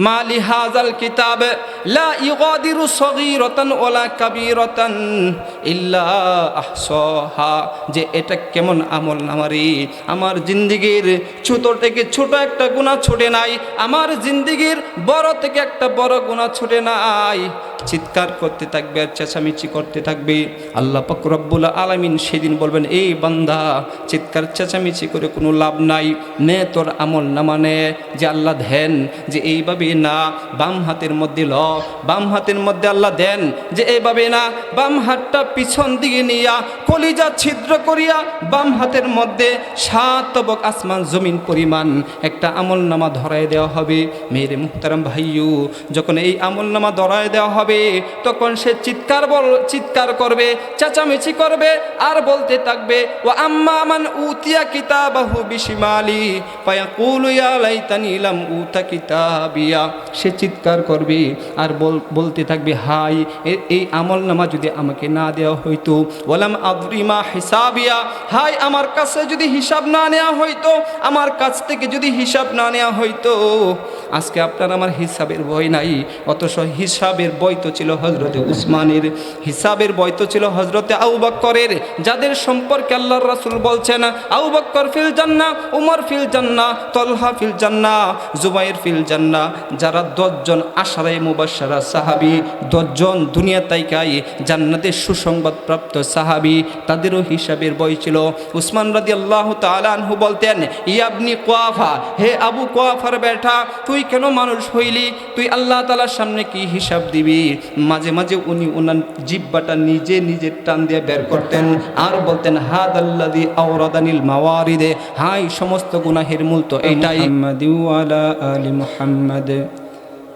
মালি হাজাল কিতাব লা ইগাদিরু ইল্লা যে এটা কেমন আমল নামারি? আমার জিন্দিগির ছোট থেকে ছোট একটা গুনাহ ছোটে নাই, আমার জিন্দিগির বড় থেকে একটা বড় গুনাহ ছোটে নাই। চিৎকার করতে থাকবে আর চেঁচামেচি করতে থাকবে। আল্লাহ রব্বুল আলামিন সেদিন বলবেন, এই বান্দা, চিৎকার চেঁচামেচি করে কোনো লাভ নাই। নে তোর আমল নে। যে আল্লাহ ধ্যান যে এইভাবে না, বাম হাতের মধ্যে ল বাম হাতের মধ্যে আল্লাহ দেন যে এইভাবে না, বাম হাতটা পিছন দিকে নিয়া, কলিজা ছিদ্র করিয়া বাম হাতের মধ্যে সাত তবক আসমান জমিন পরিমাণ একটা আমল নামা ধরায় দেওয়া হবে। মেয়েরে মুহতারাম ভাইয়ু, যখন এই আমল নামা ধরায় দেওয়া হবে, তখন সে চিৎকার বল, চিৎকার করবে, চেঁচামেচি করবে, আর বলতে থাকবে ও আম্মা মান উতিয়া কিতাবাহু বিশিমালি, ফায়াকুলু ইয়া লাইতানি লাম উতা কিতাবিয়া। সে চিৎকার করবে আর বল, বলতে থাকবে, হাই এই আমল নামা যদি আমাকে না দেওয়া হইতো ওলাম আদরিমা হিসাবিয়া, হাই, আমার কাছে যদি হিসাব না নেওয়া হইতো, আমার কাছ থেকে যদি হিসাব না নেওয়া হইতো, আজকে আপনার আমার হিসাবের বই নাই, অথচ হিসাবের বই তো ছিল হজরতে উসমানের, হিসাবের বই তো ছিল হজরতে আউ বক্করের, যাদের সম্পর্কে আল্লাহর রাসূল বলছেন আউ বক্কর ফিল জান্না উমর ফিল জান্না তলহা ফিল জান্না জুবাইর ফিল জান্না যারা দশজন আশারাই মুবাসারা সাহাবি, দশজন দুনিয়া তাইকাই জান্নাতের সুসংবাদ প্রাপ্ত সাহাবি, তাদেরও হিসাবের বই ছিল। উসমান রাদি আল্লাহ তালানহু বলতেন ইয়াবনি কোয়াফা, হে আবু কোয়াফার বেটা, তুই কেন মানুষ হইলি? তুই আল্লাহ তালার সামনে কি হিসাব দিবি? মাঝে মাঝে উনি ওনার জিব্বাটা নিজে নিজে টান দিয়ে বের করতেন আর বলতেন, হাদ আল্লাদি আওরাদানিল মাওয়ারিদে। হাই, সমস্ত গুনাহের মূল তো এইটাই আলা আলি মুহাম্মদ।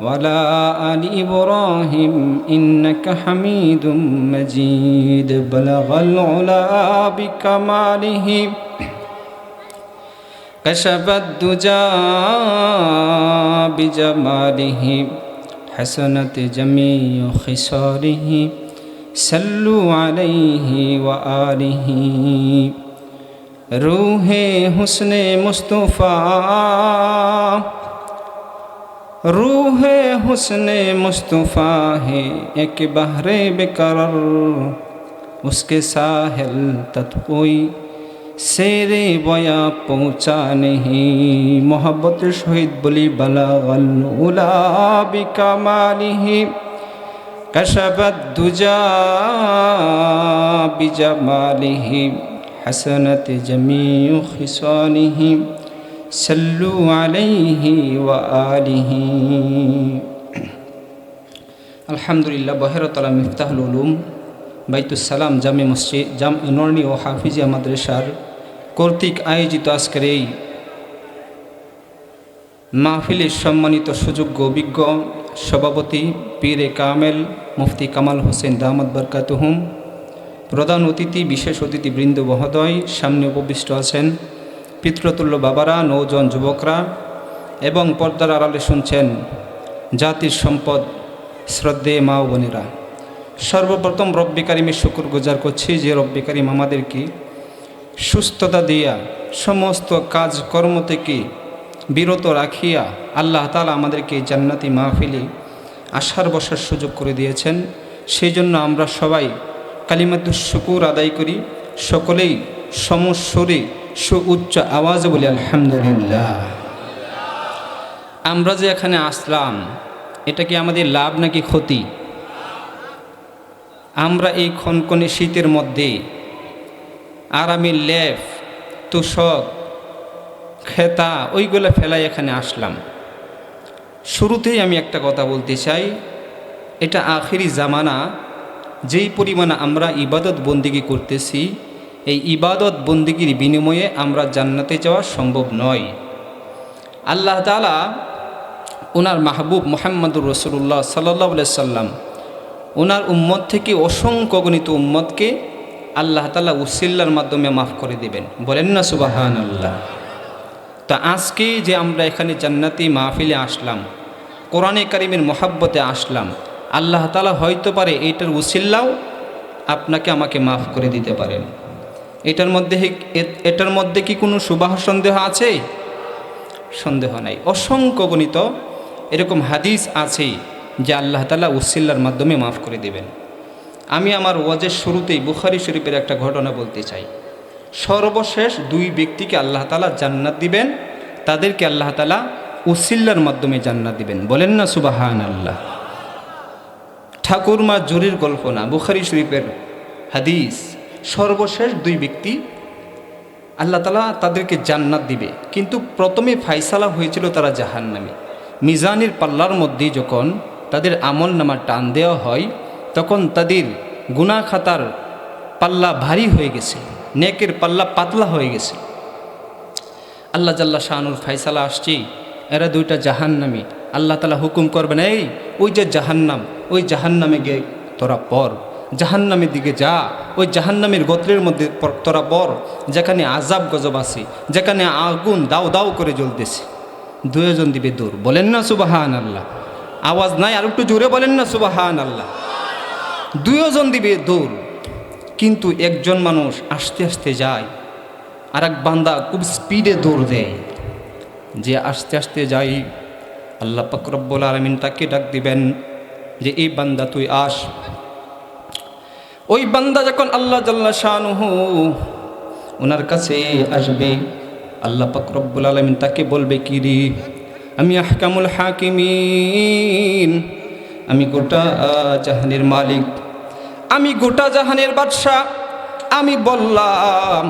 وعلى آل إبراهيم إنك حميد مجيد بلغ العلا بكماله كشف الدجى بجماله حسنت جميع خصاله صلوا عليه وآله روح حسن مصطفى روح حسن مصطفیٰ ہے ایک بحر بکرر اس کے ساحل تت کوئی سیر بیا پہنچا نہیں۔ محبت شہید بلی بلغ الاولا ہی کشبت دجا ہی حسنت جمیع خصالہ۔ আলাইহি ওয়া আলিহি। আলহামদুলিল্লাহ, বহেরতলা মিফতাহুল উলুম বাইতুসালাম জামে মসজিদ, জাম নর্নি ও হাফিজিয়া মাদ্রাসার কর্তৃক আয়োজিত আজকের এই মাহফিলের সম্মানিত সুযোগ্য অভিজ্ঞ সভাপতি পীরে কামেল মুফতি কামাল হোসেন দামাদ বরকাতুহুম, প্রধান অতিথি, বিশেষ অতিথি বৃন্দ মহোদয়, সামনে উপবিষ্ট আছেন পিতৃতুল্য বাবারা, নৌজন যুবকরা এবং পর্দার আড়ালে শুনছেন জাতির সম্পদ, শ্রদ্ধে মা ও বোনেরা। সর্বপ্রথম রব্বি কারিমে শুকুর গুজার করছি যে রব্বি কারিম আমাদেরকে সুস্থতা দিয়া সমস্ত কাজকর্ম থেকে বিরত রাখিয়া আল্লাহ তালা আমাদেরকে জান্নাতি মাহফিলে আশার বসার সুযোগ করে দিয়েছেন। সেই জন্য আমরা সবাই কালিমাতুর শুকুর আদায় করি। সকলেই সমস্বরে সুউচ্চ আওয়াজে বলি, আলহামদুলিল্লাহ। আমরা যে এখানে আসলাম, এটা কি আমাদের লাভ নাকি ক্ষতি? আমরা এই ক্ষণকণে শীতের মধ্যে আরামি লেফ তুষক, খেতা, ওইগুলো ফেলাই এখানে আসলাম। শুরুতেই আমি একটা কথা বলতে চাই, এটা আখেরি জামানা, যেই পরিমাণে আমরা ইবাদত বন্দিগি করতেছি এই ইবাদত বন্দিগির বিনিময়ে আমরা জান্নাতে যাওয়া সম্ভব নয়। আল্লাহ তালা ওনার মাহবুব মোহাম্মদুর রসুল্লাহ সাল্লাহ সাল্লাম ওনার উম্মত থেকে অসংখ্য গণিত উম্মতকে আল্লাহ তালা উসিল্লার মাধ্যমে মাফ করে দিবেন। বলেন না সুবাহান আল্লাহ তা আজকে যে আমরা এখানে জান্নাতি মাহফিলে আসলাম, কোরআনে কারিমের মোহাব্বতে আসলাম, আল্লাহ তালা হয়তো পারে এইটার উসিল্লাও আপনাকে আমাকে মাফ করে দিতে পারেন। এটার মধ্যে এটার মধ্যে কি কোনো সুবাহ সন্দেহ আছে? সন্দেহ নাই। অসংখ্য গণিত এরকম হাদিস আছে যে আল্লাহ তালা উসিল্লার মাধ্যমে মাফ করে দিবেন। আমি আমার ওয়াজের শুরুতেই বুখারি শরীফের একটা ঘটনা বলতে চাই। সর্বশেষ দুই ব্যক্তিকে আল্লাহ তালা জান্নাত দিবেন, তাদেরকে আল্লাহ তালা উসিল্লার মাধ্যমে জান্নাত দিবেন। বলেন না সুবাহান আল্লাহ ঠাকুরমা জরির গল্প না, বুখারি শরীফের হাদিস। সর্বশেষ দুই ব্যক্তি আল্লাহ তালা তাদেরকে জান্নাত দিবে। কিন্তু প্রথমে ফাইসালা হয়েছিল তারা জাহান্নামে। মিজানের পাল্লার মধ্যে যখন তাদের আমল নামা টান দেওয়া হয়, তখন তাদের গুনা খাতার পাল্লা ভারী হয়ে গেছে, নেকের পাল্লা পাতলা হয়ে গেছে। আল্লাহ জাল্লা শাহানুর ফাইসালা আসছি, এরা দুইটা জাহান্নামি। আল্লাহ তালা হুকুম করবেন, এই, ওই যে জাহান্নাম, ওই জাহান্নামে গিয়ে তোরা পর জাহান্নামের দিকে যা, ওই জাহান্নামের গোত্রের মধ্যে তোরা পর যেখানে আজাব গজব আছে, যেখানে আগুন দাও দাও করে জ্বলতেছে। দুজন দিবে দূর, বলেন না সুবাহান আল্লাহ আওয়াজ নাই, আর একটু জোরে বলেন না সুবাহান আল্লাহ দুজন দিবে দূর, কিন্তু একজন মানুষ আস্তে আস্তে যায় আর এক বান্দা খুব স্পিডে দৌড় দেয়। যে আস্তে আস্তে যাই আল্লাহ পাকরব্বুল আলমিন তাকে ডাক দিবেন যে, এই বান্দা তুই আস। ওই বান্দা যখন আল্লাহ জাল্লা শাহনুহু ওনার কাছে আসবে, আল্লাহ পাকরব্বুল আলমিন তাকে বলবে, কি রে? আমি আহকামুল হাকিমিন। আমি গোটা জাহানের মালিক। আমি গোটা জাহানের বাদশাহ। আমি বললাম,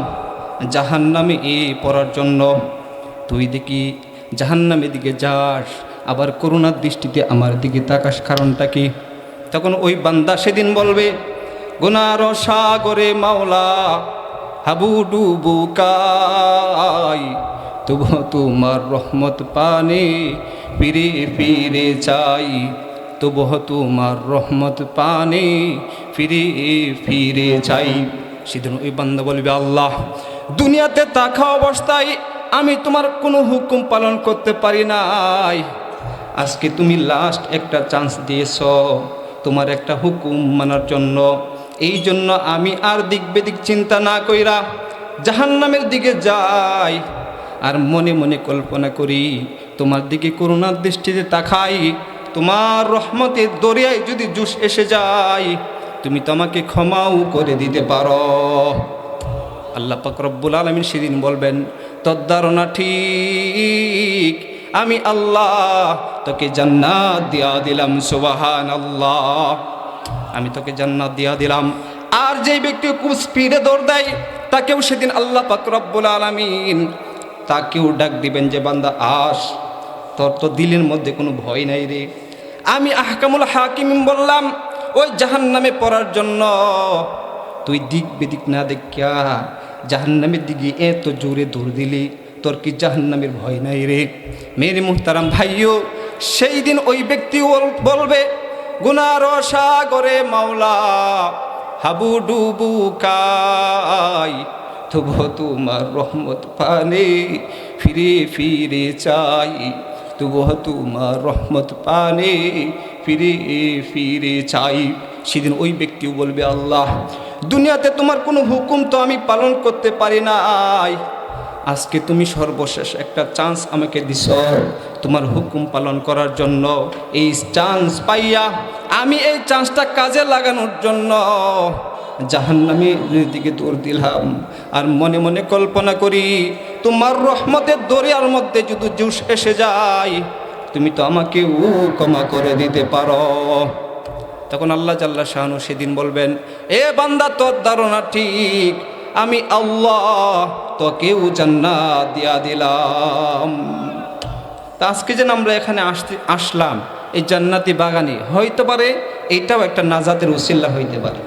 জাহান্নামে এ পড়ার জন্য। তুই দেখি জাহান জাহান্নামের দিকে যাস, আবার করুণার দৃষ্টিতে আমার দিকে তাকাস, কারণটা কি? তখন ওই বান্দা সেদিন বলবে গুনার সাগরে মাওলা হাবু ডুবু কাই। তবু তোমার রহমত পানে ফিরে ফিরে চাই। তবু তোমার রহমত পানে ফিরে ফিরে চাই। সেদিন ওই বান্দা বলবে, আল্লাহ, দুনিয়াতে তাকা অবস্থায় আমি তোমার কোনো হুকুম পালন করতে পারি নাই। আজকে তুমি লাস্ট একটা চান্স দিয়েছ তোমার একটা হুকুম মানার জন্য। এই জন্য আমি আর দিক বেদিক চিন্তা না কইরা জাহান্নামের দিকে যাই। আর মনে মনে কল্পনা করি, তোমার দিকে করুণার দৃষ্টিতে তাকাই, তোমার রহমতের দরিয়ায় যদি জুস এসে যায়, তুমি তোমাকে ক্ষমাও করে দিতে পারো। আল্লাহ রব্বুল আলমিন সেদিন বলবেন তোর ধারণা ঠিক, আমি আল্লাহ তোকে জান্নাত দিয়া দিলাম সুবাহান আল্লাহ আমি তোকে জান্নাত দিয়া দিলাম। আর যে ব্যক্তি খুব স্পিডে দৌড় দেয়, তাকেও সেদিন আল্লাহ পাক রব্বুল আলমিন তাকেও ডাক দিবেন যে, বান্দা, আস। তোর তো দিলের মধ্যে কোনো ভয় নাই রে। আমি আহকামুল হাকিম বললাম, ওই জাহান নামে পড়ার জন্য তুই দিক বেদিক না দেখিয়া জাহান্নামের দিকে এত জোরে দৌড় দিলি, তোর কি জাহান্নামের ভয় নাই রে? মেরে মুহতারাম ভাইও, সেই দিন ওই ব্যক্তি বল- বলবে গুনার সাগরে মাওলা, হাবু ডুবু কাই। তবু তোমার রহমত পানে ফিরে ফিরে চাই। তবু তোমার রহমত পানে ফিরে ফিরে চাই। সেদিন ওই ব্যক্তিও বলবে, আল্লাহ, দুনিয়াতে তোমার কোনো হুকুম তো আমি পালন করতে পারি নাই। আজকে তুমি সর্বশেষ একটা চান্স আমাকে দিছ। তোমার হুকুম পালন করার জন্য এই চান্স পাইয়া আমি এই চান্সটা কাজে লাগানোর জন্য জাহান্নামের দিকে দৌড় দিলাম। আর মনে মনে কল্পনা করি, তোমার রহমতের দরিয়ার মধ্যে যদি জুস এসে যায়, তুমি তো আমাকে উ ক্ষমা করে দিতে পারো। তখন আল্লাহ জাল্লা শাহানু সেদিন বলবেন, এ বান্দা, তোর ধারণা ঠিক। আমি আল্লাহ তোকেও জান্নাত দিয়া দিলাম। তা আজকে যেন আমরা এখানে আসতে, আসলাম, এই জান্নাতি বাগানে হইতে পারে এটাও একটা নাজাতের উসিল্লা হইতে পারে।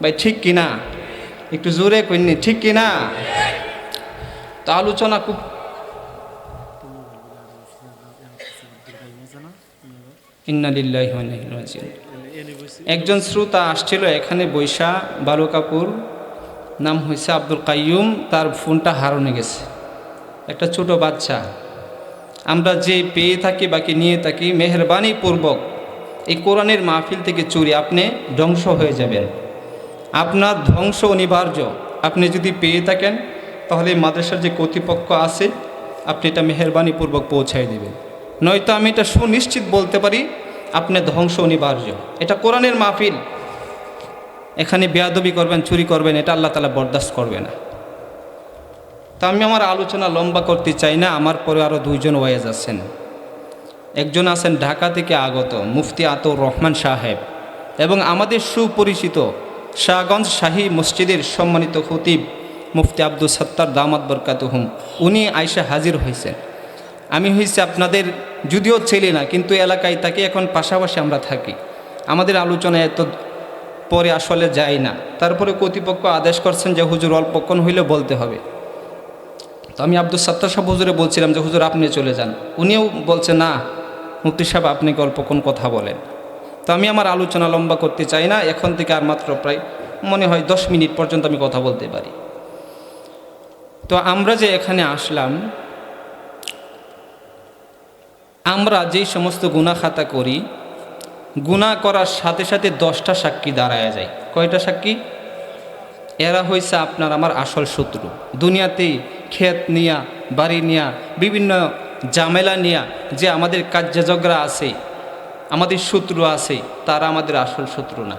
ভাই, ঠিক কিনা? একটু জোরে কইনি ঠিক কিনা? তা আলোচনা খুব একজন শ্রোতা আসছিল এখানে বৈশা বালু কাপুর নাম হয়েছে আব্দুল কাইয়ুম, তার ফোনটা হারানো গেছে। একটা ছোট বাচ্চা। আমরা যে পেয়ে থাকি, বাকি নিয়ে থাকি, মেহরবানি পূর্বক এই কোরআনের মাহফিল থেকে চুরি আপনি ধ্বংস হয়ে যাবেন। আপনার ধ্বংস অনিবার্য। আপনি যদি পেয়ে থাকেন, তাহলে মাদ্রাসার যে কর্তৃপক্ষ আছে, আপনি এটা মেহরবানি পূর্বক পৌঁছায় দেবেন। নয়তো আমি এটা সুনিশ্চিত বলতে পারি, আপনি ধ্বংস অনিবার্য। এটা কোরআনের মাহফিল। এখানে বেয়াদবি করবেন, চুরি করবেন, এটা আল্লাহ তালা বরদাস্ত করবে না। তো আমি আমার আলোচনা লম্বা করতে চাই না, আমার পরে আরও দুইজন ওয়াইজ আছেন। একজন আছেন ঢাকা থেকে আগত মুফতি আতর রহমান সাহেব এবং আমাদের সুপরিচিত শাহগঞ্জ শাহী মসজিদের সম্মানিত খতিব মুফতি আব্দুল সত্তার দামাত বরকাতুহুম। উনি আয়সা হাজির হয়েছেন। আমি হয়েছি আপনাদের যদিও ছেলে না, কিন্তু এলাকায় তাকে এখন পাশাপাশি আমরা থাকি। আমাদের আলোচনা এত পরে আসলে যায় না। তারপরে কর্তৃপক্ষ আদেশ করছেন যে হুজুর অল্পক্ষণ হইলে বলতে হবে। তো আমি আব্দুল সত্তার সাহেব হুজুরে বলছিলাম যে, হুজুর, আপনি চলে যান। উনিও বলছে, না, মুফতি সাহেব, আপনি গল্প কোন কথা বলেন? তো আমি আমার আলোচনা লম্বা করতে চাই না, এখন থেকে আর মাত্র প্রায়, মনে হয় দশ মিনিট পর্যন্ত আমি কথা বলতে পারি। তো আমরা যে এখানে আসলাম, আমরা যেই সমস্ত গুণা খাতা করি গুণা করার সাথে সাথে দশটা সাক্ষী দাঁড়ায় যায়। কয়টা সাক্ষী? এরা হয়েছে আপনার আমার আসল শত্রু। দুনিয়াতেই ক্ষেত নিয়া, বাড়ি নিয়া, বিভিন্ন জামেলা নিয়া যে আমাদের কার্যজগরা আছে, আমাদের শত্রু আছে, তারা আমাদের আসল শত্রু না।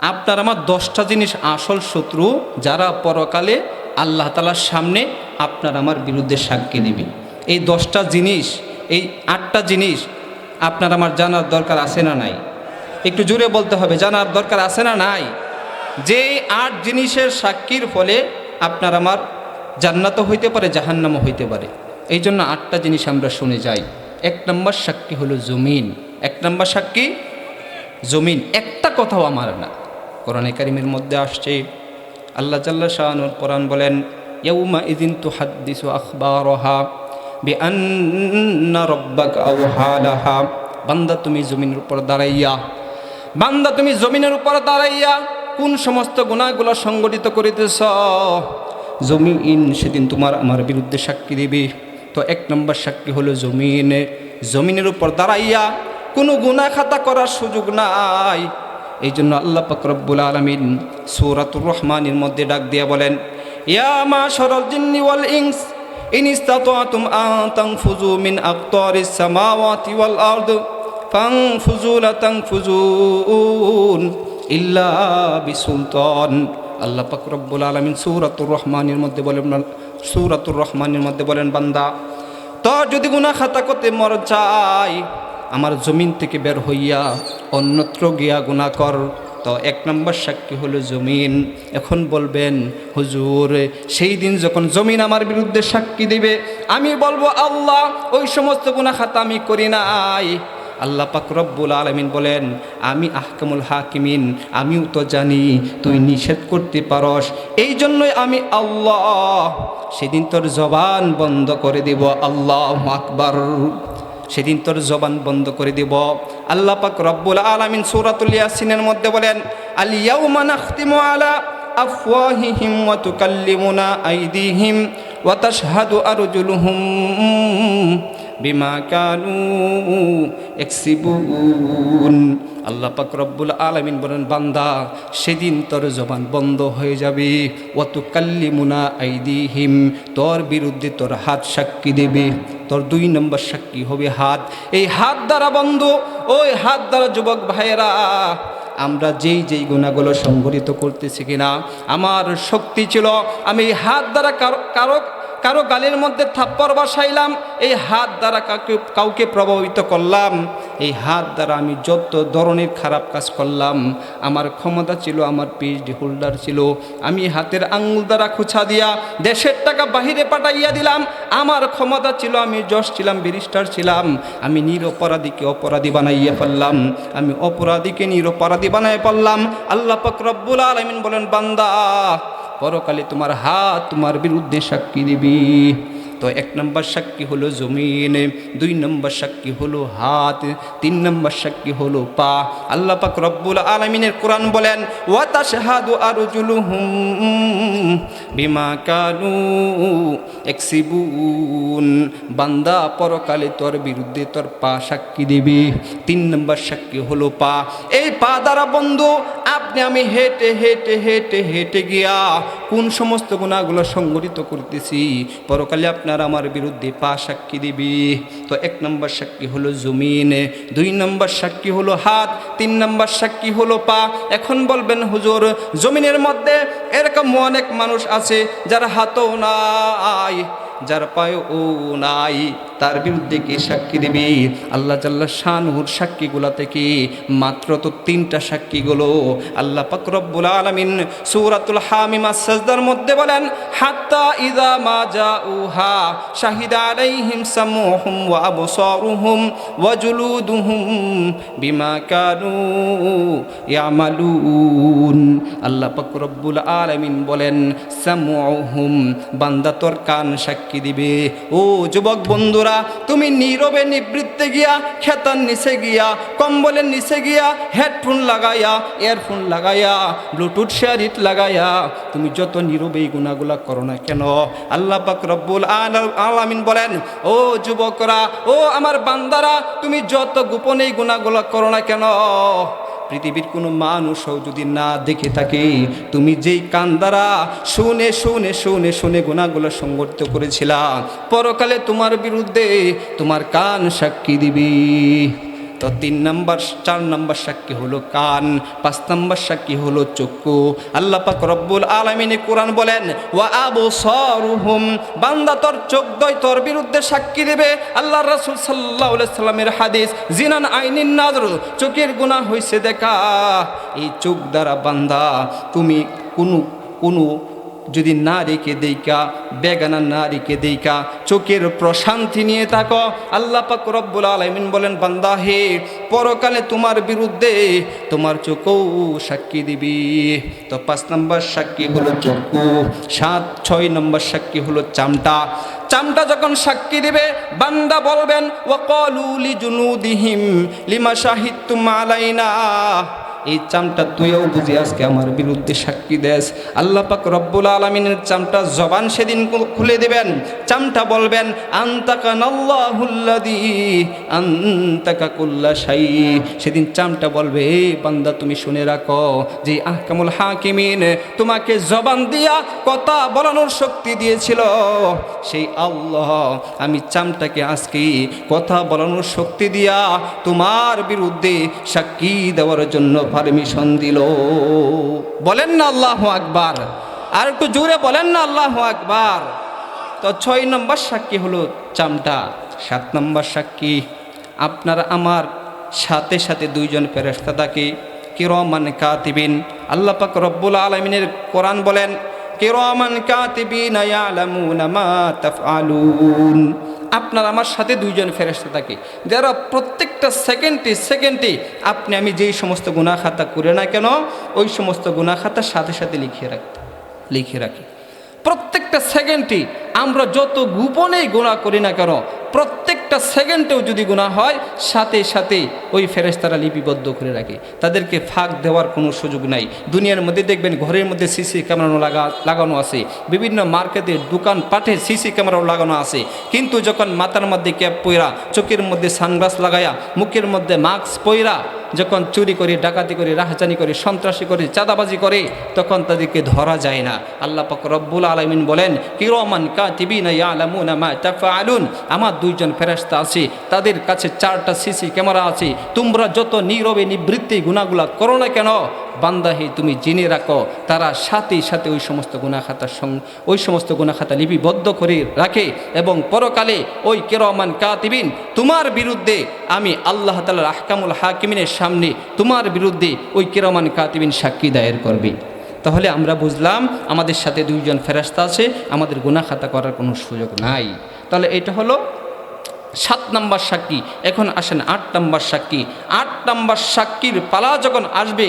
আপনার আমার দশটা জিনিস আসল শত্রু যারা পরকালে আল্লাহ তালার সামনে আপনার আমার বিরুদ্ধে সাক্ষী দেবে। এই দশটা জিনিস, এই আটটা জিনিস আপনার আমার জানার দরকার আছে না নাই? একটু জোরে বলতে হবে, জানার দরকার আছে না নাই? যে আট জিনিসের সাক্ষীর ফলে আপনার আমার জান্নাতও হইতে পারে, জাহান্নামও হইতে পারে। এই জন্য আটটা জিনিস আমরা শুনে যাই। এক নম্বর সাক্ষী হলো জমিন। এক নম্বর সাক্ষী জমিন। একটা কথাও আমার না। কোরআনে কারিমের মধ্যে আসছে, আল্লাহ জাল্লা শাহানুর কোরআন বলেন ইয়ৌমা ইদিন তু আওহালাহা বান্দা, তুমি জমিনের উপর দাঁড়াইয়া, বান্দা, তুমি জমিনের উপর দাঁড়াইয়া কোন সমস্ত গুণাগুলো সংগঠিত করিতেছ? জমিন, সেদিন তোমার আমার বিরুদ্ধে সাক্ষী দিবে। তো এক নম্বর সাক্ষী হলো জমিনে। জমিনের উপর দাঁড়াইয়া কোনো গুণা খাতা করার সুযোগ নাই। এই জন্য আল্লাহ পাকরব্বুল আলমিন সৌরাতুর রহমানের মধ্যে ডাক দিয়া বলেন, ইয়া মা জিন্নি ওয়াল ইল্লা আল্লাহ পাক রব্বুল আলামিন সূরাতুর রহমানের মধ্যে বলেন সূরাতুর রহমানের মধ্যে বলেন, বান্দা তো যদি গুনাহ খাতা করতে মর চাই আমার জমিন থেকে বের হইয়া অন্যত্র গিয়া গুণা কর। তো এক নম্বর সাক্ষী হলো জমিন। এখন বলবেন, হুজুর, সেই দিন যখন জমিন আমার বিরুদ্ধে সাক্ষী দিবে, আমি বলব, আল্লাহ, ওই সমস্ত গুণা খাতা আমি করি নাই। আল্লাহ পাক রব্বুল আলমিন বলেন, আমি আহকামুল হাকিমিন, আমিও তো জানি, তুই নিষেধ করতে পারস। এই জন্যই আমি আল্লাহ, সেদিন তোর জবান বন্ধ করে দিব। আল্লাহ আকবার। সেদিন তোর জবান বন্ধ করে দিব। আল্লাহ পাক রব্বুল আলামিন সূরাতুল মধ্যে বলেন, আল ইয়াউমা নাখতিমু আলা আফওয়াহিহিম ওয়া তুকাল্লিমুনা আইদিহিম ওয়া তাশহাদু বিমা কানু এক্সিবুন। আল্লাহ পাক রব্বুল আলামিন বলেন, বান্দা, সেদিন তোর জবান বন্ধ হয়ে যাবে। অত কাল্লিমুনা আইদিহিম, তোর বিরুদ্ধে তোর হাত সাক্ষী দেবে। তোর দুই নম্বর সাক্ষী হবে হাত। এই হাত দ্বারা বন্ধ, ওই হাত দ্বারা যুবক ভাইয়েরা, আমরা যেই যেই গুণাগুলো সংগঠিত করতেছি কিনা, আমার শক্তি ছিল, আমি হাত দ্বারা কারও কারও কারও গালের মধ্যে থাপ্পড় বসাইলাম, এই হাত দ্বারা কাউকে কাউকে প্রভাবিত করলাম, এই হাত দ্বারা আমি যত ধরনের খারাপ কাজ করলাম, আমার ক্ষমতা ছিল, আমার পিএইচডি হোল্ডার ছিল, আমি হাতের আঙুল দ্বারা খুছা দিয়া দেশের টাকা বাহিরে পাঠাইয়া দিলাম, আমার ক্ষমতা ছিল, আমি যশ ছিলাম ব্যারিস্টার ছিলাম, আমি নিরপরাধীকে অপরাধী বানাইয়া ফেললাম, আমি অপরাধীকে নিরপরাধী বানাই পারলাম আল্লাহ পাক রব্বুল আলমিন বলেন, বান্দা পরকালে তোমার হাত তোমার বিরুদ্ধে সাক্ষী দিবি। তো এক নম্বর সাক্ষী হলো জমিন, দুই নম্বর সাক্ষী হলো হাত, তিন নম্বর সাক্ষী হলো পা। আল্লাহ পাক রব্বুল আলমিনের কোরআন বলেন আরজুলুহুম বিমা কানু বান্দা পরকালে তোর বিরুদ্ধে তোর পা সাক্ষী দিবি। তিন নম্বর সাক্ষী হলো পা। এই পা দ্বারা বন্ধু, আপনি আমি হেঁটে হেঁটে হেঁটে হেঁটে গিয়া কোন সমস্ত গুণাগুলো সংগঠিত করতেছি? পরকালে আপনার আমার বিরুদ্ধে পা সাক্ষী দিবি। তো এক নম্বর সাক্ষী হলো জমিন, দুই নম্বর সাক্ষী হলো হাত, তিন নম্বর সাক্ষী হলো পা। এখন বলবেন, হুজুর, জমিনের মধ্যে এরকম অনেক মানুষ আছে যার হাতও নাই। যার ও নাই, তার বিরুদ্ধে কি সাক্ষী দিবি? আল্লাহ জাল্লা শানহুর সাক্ষীগুলা থেকে মাত্র তো তিনটা সাক্ষীগুলো আল্লাহ পাকরব্বুল আলমিন সূরাতুল হামিমা সাজদার মধ্যে বলেন, হাত্তা ইদা মা উহা শাহিদা আলাইহিম সামুহুম ওয়া আবসারুহুম ওয়া জুলুদুহুম বিমা কানু ইয়ামালুন। আল্লাহ পাকরব্বুল আলমিন বলেন সামুহুম বান্দা তোর কান সাক্ষী দিবে। ও যুবক বন্ধুরা, তুমি নীরবে নিবৃত্তে গিয়া, খেতার নিচে গিয়া, কম্বলের নিচে গিয়া, হেডফোন লাগাইয়া, ইয়ারফোন লাগাইয়া, ব্লুটুথ শেয়ারিট লাগাইয়া, তুমি যত নীরবে এই গুণাগুলা করো না কেন? আল্লাহ পাক রব্বুল আল- আলামিন বলেন, ও যুবকরা, ও আমার বান্দারা, তুমি যত গোপনে এই গুণাগুলা করো না কেন? পৃথিবীর কোনো মানুষও যদি না দেখে থাকে, তুমি যেই কান দ্বারা শুনে শুনে শুনে শুনে গুণাগুলো সংগঠিত করেছিলাম পরকালে তোমার বিরুদ্ধে তোমার কান সাক্ষী দিবি। তো তিন নম্বর, চার নম্বর সাক্ষী হলো কান, পাঁচ নম্বর সাক্ষী হলো চক্ষু। আল্লাহ পাক রব্বুল আলমিনী কোরআন বলেন, ওয়া আবু সরুহুম বান্দা তোর চোখ দয় তোর বিরুদ্ধে সাক্ষী দেবে। আল্লাহ রাসূল সাল্লাহ সাল্লামের হাদিস, জিনান আইনিন নাজর চোখের গুণা হইছে দেখা। এই চোখ দ্বারা বান্দা, তুমি কোনো কোনো যদি নারীকে দেইকা বেগানা নারীকে দেইকা চোখের প্রশান্তি নিয়ে থাকো। আল্লাহ পাক রব্বুল আলামিন বলেন, বান্দা হে, পরকালে তোমার বিরুদ্ধে তোমার চোখও সাক্ষী দিবি। তো পাঁচ নম্বর সাক্ষী হলো চক্ষু, সাত, ছয় নম্বর সাক্ষী হলো চামটা। চামটা যখন সাক্ষী দিবে, বান্দা বলবেন ওয়াকালু লিজুনুদিহিম লিমা শাহিদতুম আলাইনা? এই চামটা তুইও বুঝি আজকে আমার বিরুদ্ধে সাক্ষী দেস। আল্লাহ পাক রব্বুল আলমিনের চামটা জবান সেদিন খুলে দেবেন। চামটা বলবেন আন্তাকা কুল্লা সাই সেদিন চামটা বলবে, এ বান্দা, তুমি শুনে রাখো যে আহকামুল হাকিমিন তোমাকে জবান দিয়া কথা বলানোর শক্তি দিয়েছিল। সেই আল্লাহ, আমি চামটাকে আজকে কথা বলানোর শক্তি দিয়া তোমার বিরুদ্ধে সাক্ষী দেওয়ার জন্য পারমিশন দিল। বলেন না আল্লাহ আকবার। আর একটু জোরে বলেন না আল্লাহ আকবার। তো ছয় নম্বর সাক্ষী হলো চামটা। সাত নম্বর সাক্ষী, আপনার আমার সাথে সাথে দুইজন ফেরেস্তা থাকে কিরমান কাতিবিন। আল্লাপাক রব্বুল আলমিনের কোরআন বলেন কিরমান কাতিবিন ইয়ালামুনা মা তাফআলুন। আপনার আমার সাথে দুইজন ফেরেস্তা থাকে। যারা প্রত্যেকটা সেকেন্ডে সেকেন্ডে আপনি আমি যেই সমস্ত গুণা খাতা করে না কেন, ওই সমস্ত গুণা খাতার সাথে সাথে লিখিয়ে রাখতে লিখে রাখি। প্রত্যেকটা সেকেন্ডে আমরা যত গোপনেই গুণা করি না কেন প্রত্যেকটা সেকেন্ডেও যদি গুণা হয়, সাথে সাথে ওই ফেরেস্তারা লিপিবদ্ধ করে রাখে। তাদেরকে ফাঁক দেওয়ার কোনো সুযোগ নাই। দুনিয়ার মধ্যে দেখবেন ঘরের মধ্যে সিসি ক্যামেরা লাগা, লাগানো আছে। বিভিন্ন মার্কেটে দোকান পাঠে সিসি ক্যামেরাও লাগানো আছে। কিন্তু যখন মাথার মধ্যে ক্যাপ পয়রা চোখের মধ্যে সানগ্লাস লাগায়া, মুখের মধ্যে মাস্ক পইরা যখন চুরি করে, ডাকাতি করে, রাহাজানি করে, সন্ত্রাসী করে, চাঁদাবাজি করে, তখন তাদেরকে ধরা যায় না। আল্লাহ পাক রব্বুল আলমিন বলেন, কিরমান কাতিবিনা ইয়ালামুনা মা তাফআলুন আমার দুইজন ফেরেশতা আছে, তাদের কাছে চারটা সিসি ক্যামেরা আছে। তোমরা যত নীরবে নিবৃত্তি গুণাগুলা করো না কেন বান্দাহি, তুমি জেনে রাখো, তারা সাথে সাথে ওই সমস্ত গুণাখাতার সঙ্গ ওই সমস্ত গুণাখাতা লিপিবদ্ধ করে রাখে এবং পরকালে ওই কেরমান কাতিবিন, তোমার বিরুদ্ধে আমি আল্লাহ তালার আহকামুল হাকিমিনের সামনে তোমার বিরুদ্ধে ওই কেরমান কাতিবিন সাক্ষী দায়ের করবে। তাহলে আমরা বুঝলাম আমাদের সাথে দুইজন ফেরাস্তা আছে, আমাদের গুণাখাতা করার কোনো সুযোগ নাই। তাহলে এটা হলো সাত নম্বর সাক্ষী। এখন আসেন আট নম্বর সাক্ষী। আট নম্বর সাক্ষীর পালা যখন আসবে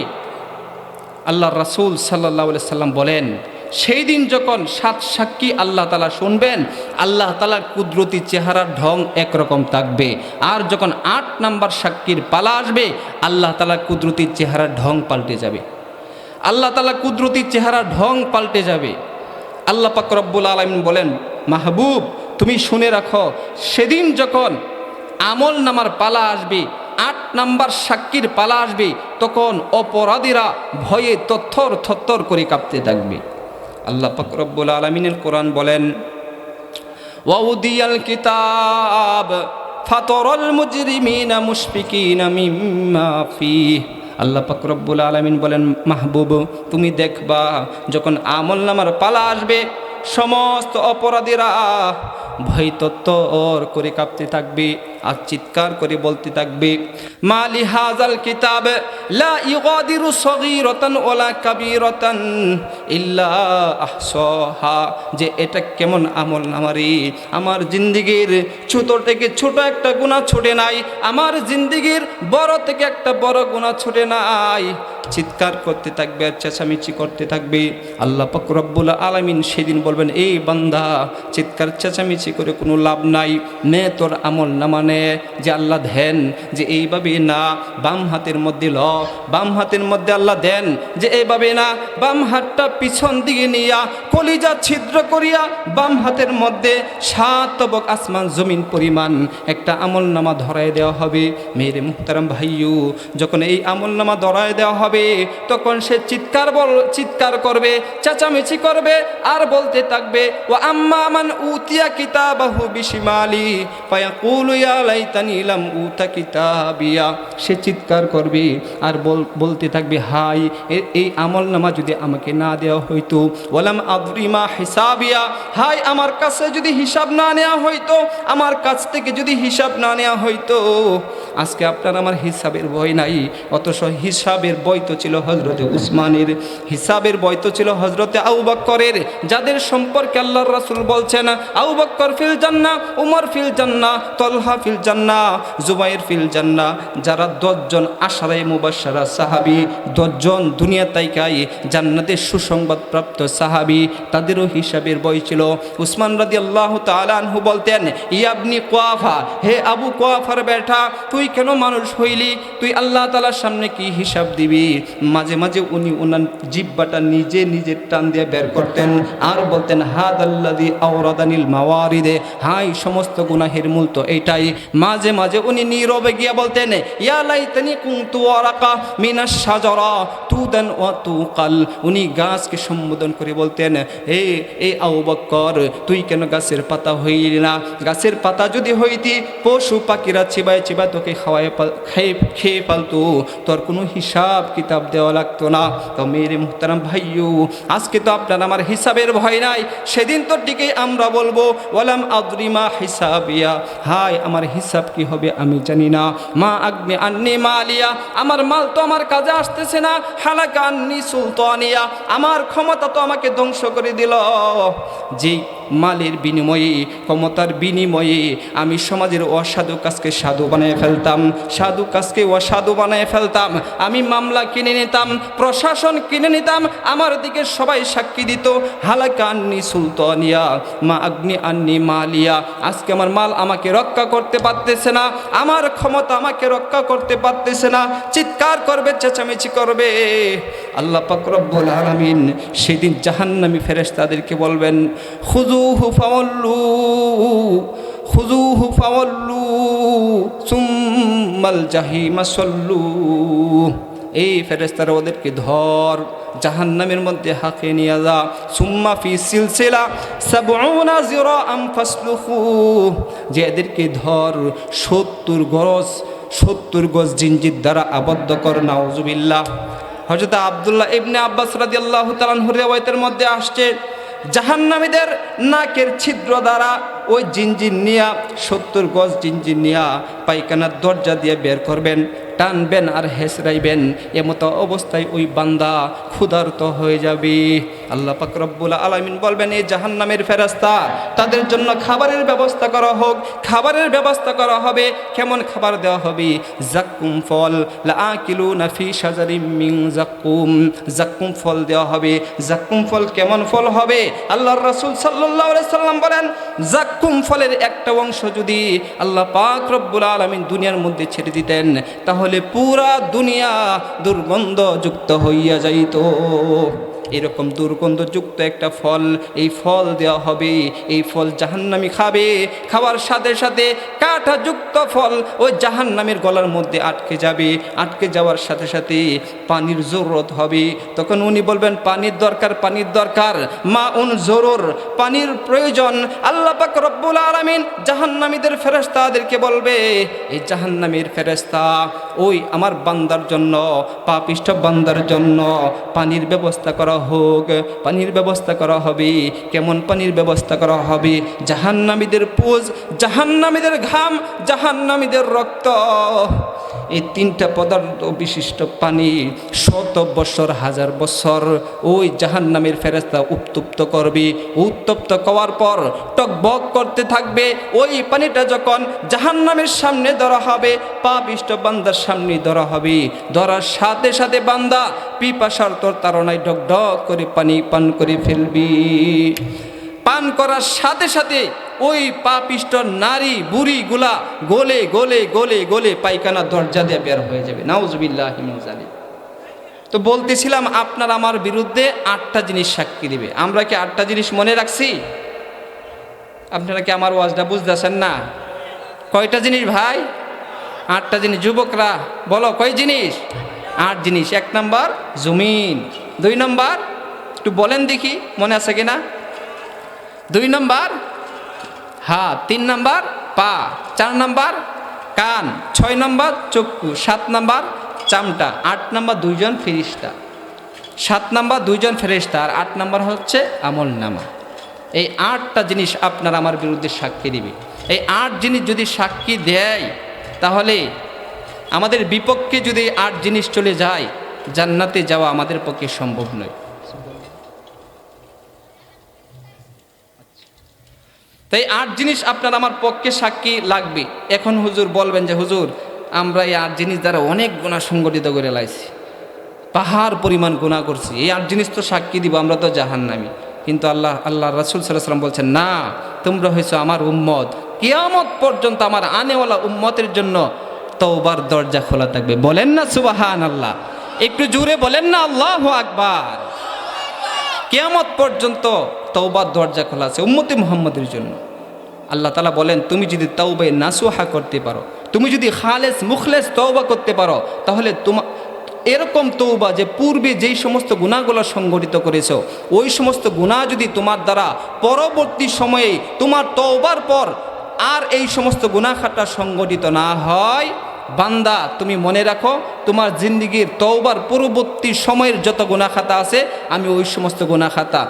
আল্লাহ রাসূল সাল্লাহ সাল্লাম বলেন, সেই দিন যখন সাত সাক্ষী আল্লাহ তালা শুনবেন, আল্লাহ তালার কুদরতি চেহারার ঢং একরকম থাকবে। আর যখন আট নাম্বার সাক্ষীর পালা আসবে, আল্লাহ তালার কুদরতি চেহারার ঢং পাল্টে যাবে। আল্লাহ তালা কুদরতি চেহারার ঢং পাল্টে যাবে। আল্লাহ পাক রব্বুল আলমিন বলেন, মাহবুব, তুমি শুনে রাখো, সেদিন যখন আমল নামার পালা আসবে আট নাম্বার সাক্ষীর পালা আসবে, তখন অপরাধীরা ভয়ে তথ্যর থত্তর করে কাঁপতে থাকবে। আল্লাহ পাক রব্বুল আলমিনের কোরআন বলেন, ওয়াউদিয়াল কিতাব ফাতরল মুজরিমিনা মুশফিকিনা মিম্মা ফিহ। আল্লাহ পাক রব্বুল আলামিন বলেন, মাহবুব, তুমি দেখবা, যখন আমল নামার পালা আসবে, সমস্ত অপরাধীরা ভয় তত্তর করে কাঁপতে থাকবে। আর চিৎকার করে বলতে থাকবে, মালি হাজাল কিতাব, লা ইগাদিরু সগীরাতান ওয়ালা কাবীরাতান ইল্লা আহসাহা। যে এটা কেমন আমল নামারি আমার জিন্দিগির ছোট থেকে ছোট একটা গুনাহ ছুটে নাই, আমার জিন্দিগির বড় থেকে একটা বড় গুনাহ ছুটে নাই। চিৎকার করতে থাকবে আর চেঁচামেচি করতে থাকবে। আল্লাহ রব্বুল আলামিন সেদিন বলবেন, এই বান্দা, চিৎকার চেঁচামেচি করে কোনো লাভ নাই, নে তোর আমল নামা নে যে আল্লাহ দেন যে এইভাবে না, বাম হাতের মধ্যে ল, বাম হাতের মধ্যে আল্লাহ দেন যে এইভাবে না, বাম হাতটা পিছন দিকে নিয়া, কলিজা ছিদ্র করিয়া বাম হাতের মধ্যে সাত তবক আসমান জমিন পরিমাণ একটা আমল নামা ধরায় দেওয়া হবে। মেরে মুহতারাম ভাইয়ু, যখন এই আমল নামা ধরায় দেওয়া হবে, তখন সে চিৎকার বল, চিৎকার করবে, চেঁচামেচি করবে, আর বলতে থাকবে ও আম্মা মান উতিয়া কিতাবাহু বিশিমালি, ফায়াকুলু ইয়া লাইতানি লাম উতা কিতাবিয়া। সে চিৎকার করবে আর বলতে থাকবে, হাই এই আমল নামা যদি আমাকে না দেওয়া হইতো ওলাম আদরিমা হিসাবিয়া। হাই, আমার কাছে যদি হিসাব না নেওয়া হইতো, আমার কাছ থেকে যদি হিসাব না নেওয়া হইতো, আজকে আপনার আমার হিসাবের বই নাই, অথচ হিসাবের বই তো ছিল হজরতে উসমানের। হিসাবের বই তো ছিল হজরতে আউ বক্করের, যাদের সম্পর্কে আল্লাহর রাসূল বলছেন আউ বক্কর ফিল জান্না উমর ফিল জান্না তলহা ফিল জান্না জুবাইর ফিল জান্না যারা দশজন আশারাই মুবাসারা সাহাবি, দশজন দুনিয়া তাইকাই জান্নাতের সুসংবাদ প্রাপ্ত সাহাবি, তাদেরও হিসাবের বই ছিল। উসমান রাদি আল্লাহ তালানহু বলতেন ইয়াবনি কোয়াফা, হে আবু কোয়াফার বেটা, তুই কেন মানুষ হইলি? তুই আল্লাহ তালার সামনে কি হিসাব দিবি? মাঝে মাঝে উনি ওনার জিব্বাটা নিজে নিজের টান দিয়ে বের করতেন, আর বলতেন হাদ আল্লাদি আওরাদানিল মাওয়ারিদে। হাই সমস্ত গুনাহের মূল তো এইটাই মাঝে মাঝে উনি নীরবে গিয়া বলতেন, ইয়া লাইতানি কুনতু ওয়ারাকা মিনাশ শাজারা তুদান তুকাল। উনি গাছকে সম্বোধন করে বলতেন বক্কর, তুই কেন গাছের পাতা হইলি না? গাছের পাতা যদি হইতি, পশু পাখিরা তোকে খেয়ে খেয়ে পালতো তোর কোনো হিসাব কিতাব দেওয়া লাগতো না। তো মেরে মুহতারাম ভাইয়ু, আজকে তো আপনার আমার হিসাবের ভয় নাই। সেদিন তো ঠিকই আমরা বলব, ওয়ালাম আদরিমা হিসাবিয়া। হাই আমার হিসাব কি হবে আমি জানি না। মা আগ্নে আন্নি মালিয়া, আমার মাল তো আমার কাজে আসতেছে না। হালাকা আন্নি সুলতানিয়া, আমার ক্ষমতা তো আমাকে ধ্বংস করে দিল। যেই মালের বিনিময়ে, ক্ষমতার বিনিময়ে আমি সমাজের অসাধু কাজকে সাধু বানিয়ে ফেলতাম, সাধু কাজকে অসাধু বানিয়ে ফেলতাম। আমি মামলা কিনে নিতাম, প্রশাসন কিনে নিতাম, আমার দিকে সবাই সাক্ষী দিত, হালাকা আন্নি সুলতানিয়া, মা আগ্নি আন্নি মালিয়া। আজকে আমার মাল আমাকে রক্ষা করতে পারতেছে না, আমার ক্ষমতা আমাকে রক্ষা করতে পারতেছে না, চিৎকার করবে, চেঁচামেচি করবে। আল্লাহ পাক আলামিন সেদিন জাহান্নামী ফেরেশতাদেরকে বলবেন খুজুহু ফাওয়াল্লু খুজুহু এই ফেরেস্তারা ওদেরকে ধর, জাহান্নামের মধ্যে হাঁকে নিয়ে যা। সুম্মা ফি সিলসিলা সাবউনা জিরাআম ফাসলুহু যে এদেরকে ধর, সত্তর গজ সত্তর গজ জিনজির দ্বারা আবদ্ধ কর, নাউজুবিল্লাহ। হযরত আব্দুল্লাহ ইবনে আব্বাস রাদিয়াল্লাহু তাআলার রিওয়ায়াতের মধ্যে আসছে। জাহান্নামীদের নাকের ছিদ্র দ্বারা ওই জিনজিন নিয়া, সত্তর গজ জিনজিন নিয়া পায়খানার দরজা দিয়ে বের করবেন, টানবেন আর হেসরাইবেন এমতো অবস্থায় ওই বান্দা ক্ষুধার্ত হয়ে যাবে। আল্লাহ পাক রব্বুল আলামিন বলবেন এই জাহান্নামের ফেরেশতা, তাদের জন্য খাবারের ব্যবস্থা করা হোক। খাবারের ব্যবস্থা করা হবে। কেমন খাবার দেওয়া হবে? জাক্কুম ফল, লাআকিলুনা ফি শাজারিম মিন জাক্কুম। জাক্কুম ফল দেওয়া হবে। জাক্কুম ফল কেমন ফল হবে? আল্লাহর রাসূল আলাইহি সাল্লাম বলেন, জাক্কুম ফলের একটা অংশ যদি আল্লাহ পাক রব্বুল আলামিন দুনিয়ার মধ্যে ছেড়ে দিতেন, তাহলে পুরা দুনিয়া দুর্গন্ধযুক্ত হইয়া যাইত। এরকম দুর্গন্ধযুক্ত একটা ফল, এই ফল দেওয়া হবে, এই ফল জাহান্নামি খাবে। খাওয়ার সাথে সাথে কাঁটাযুক্ত ফল ওই জাহান্নামের গলার মধ্যে আটকে যাবে। আটকে যাওয়ার সাথে সাথে পানির জরুরত হবে। তখন উনি বলবেন, পানির দরকার পানির দরকার। মা উন জরুর, পানির প্রয়োজন। আল্লাহ পাক রব্বুল আলামিন জাহান্নামীদের ফেরেশতাদেরকে বলবে, এই জাহান্নামীর ফেরস্তা ওই আমার বান্দার জন্য, পাপিষ্ঠ বান্দার জন্য পানির ব্যবস্থা করা হোক, পানির ব্যবস্থা করা হবে। কেমন পানির ব্যবস্থা করা হবে? জাহান্নামীদের পোজ, জাহান্নামীদের ঘাম, জাহান্নামীদের রক্ত। এই তিনটা পদার্থ বিশিষ্ট পানি শত বছর, হাজার বছর ওই জাহান্নামের ফেরেস্তা উত্তপ্ত করবে। উত্তপ্ত করার পর টকবক করতে থাকবে। ওই পানিটা যখন জাহান্নামের সামনে ধরা হবে, পাপিষ্ট বান্দার সামনে ধরা হবে। ধরার সাথে সাথে বান্দা পিপাসার তোর তারণায় ডক ডক করে পানি পান করে ফেলবি। পান করার সাথে সাথে ওই পাপিষ্ট নারী বুড়িগুলা গোলে গোলে গোলে গোলে পায়খানা দরজা দিয়ে বের হয়ে যাবে। নাউজবিল্লাহ হিমজালি তো বলতেছিলাম, আপনার আমার বিরুদ্ধে আটটা জিনিস সাক্ষী দিবে। আমরা কি আটটা জিনিস মনে রাখছি? আপনারা কি আমার ওয়াজটা বুঝতেছেন না? কয়টা জিনিস ভাই? আটটা জিনিস। যুবকরা, বলো, কয় জিনিস? আট জিনিস। এক নম্বর, জমিন। দুই নম্বর, একটু বলেন দেখি, মনে আছে কিনা? দুই নম্বর? হাত তিন নম্বর, পা। চার নম্বর, কান। ছয় নম্বর, চক্ষু। সাত নম্বর চামটা আট নম্বর, দুইজন ফেরিস্তা সাত নম্বর, দুইজন ফেরিস্তা আর আট নম্বর হচ্ছে আমল নামা। এই আটটা জিনিস আপনার আমার বিরুদ্ধে সাক্ষী দিবে। এই আট জিনিস যদি সাক্ষী দেয়, তাহলে আমাদের বিপক্ষে যদি আট জিনিস চলে যায়, জান্নাতে যাওয়া আমাদের পক্ষে সম্ভব নয়। তাই আট জিনিস আপনার আমার পক্ষে সাক্ষী লাগবে। এখন হুজুর বলবেন যে, হুজুর, আমরা এই আট জিনিস দ্বারা অনেক গুণা সংগঠিত করে লাইছি। পাহাড় পরিমাণ গুণা করছি। এই আট জিনিস তো সাক্ষী দিব, আমরা তো জাহান নামি কিন্তু আল্লাহ আল্লাহ রাসুল সাল্লাম বলছেন, না, তোমরা হয়েছো আমার উম্মত। কিয়ামত পর্যন্ত আমার আনেওয়ালা উম্মতের জন্য তওবার দরজা খোলা থাকবে। বলেন না সুবাহান আল্লাহ একটু জুড়ে বলেন না, আল্লাহ আকবার। কেয়ামত পর্যন্ত তৌবার দরজা খোলা আছে উম্মতি মুহাম্মদের জন্য। আল্লাহ তালা বলেন, তুমি যদি তৌবাই নাসুহা করতে পারো, তুমি যদি খালেস মুখলেস তৌবা করতে পারো, তাহলে তোমা, এরকম তৌবা যে পূর্বে যেই সমস্ত গুণাগুলো সংগঠিত করেছ, ওই সমস্ত গুণা যদি তোমার দ্বারা পরবর্তী সময়ে তোমার তৌবার পর আর এই সমস্ত গুণাখাটা সংগঠিত না হয়, বান্দা, তুমি মনে রাখো, তোমার জিন্দিগির তওবার পূর্ববর্তী সময়ের যত গুণাখাতা আছে, আমি ওই সমস্ত গুণাখাতা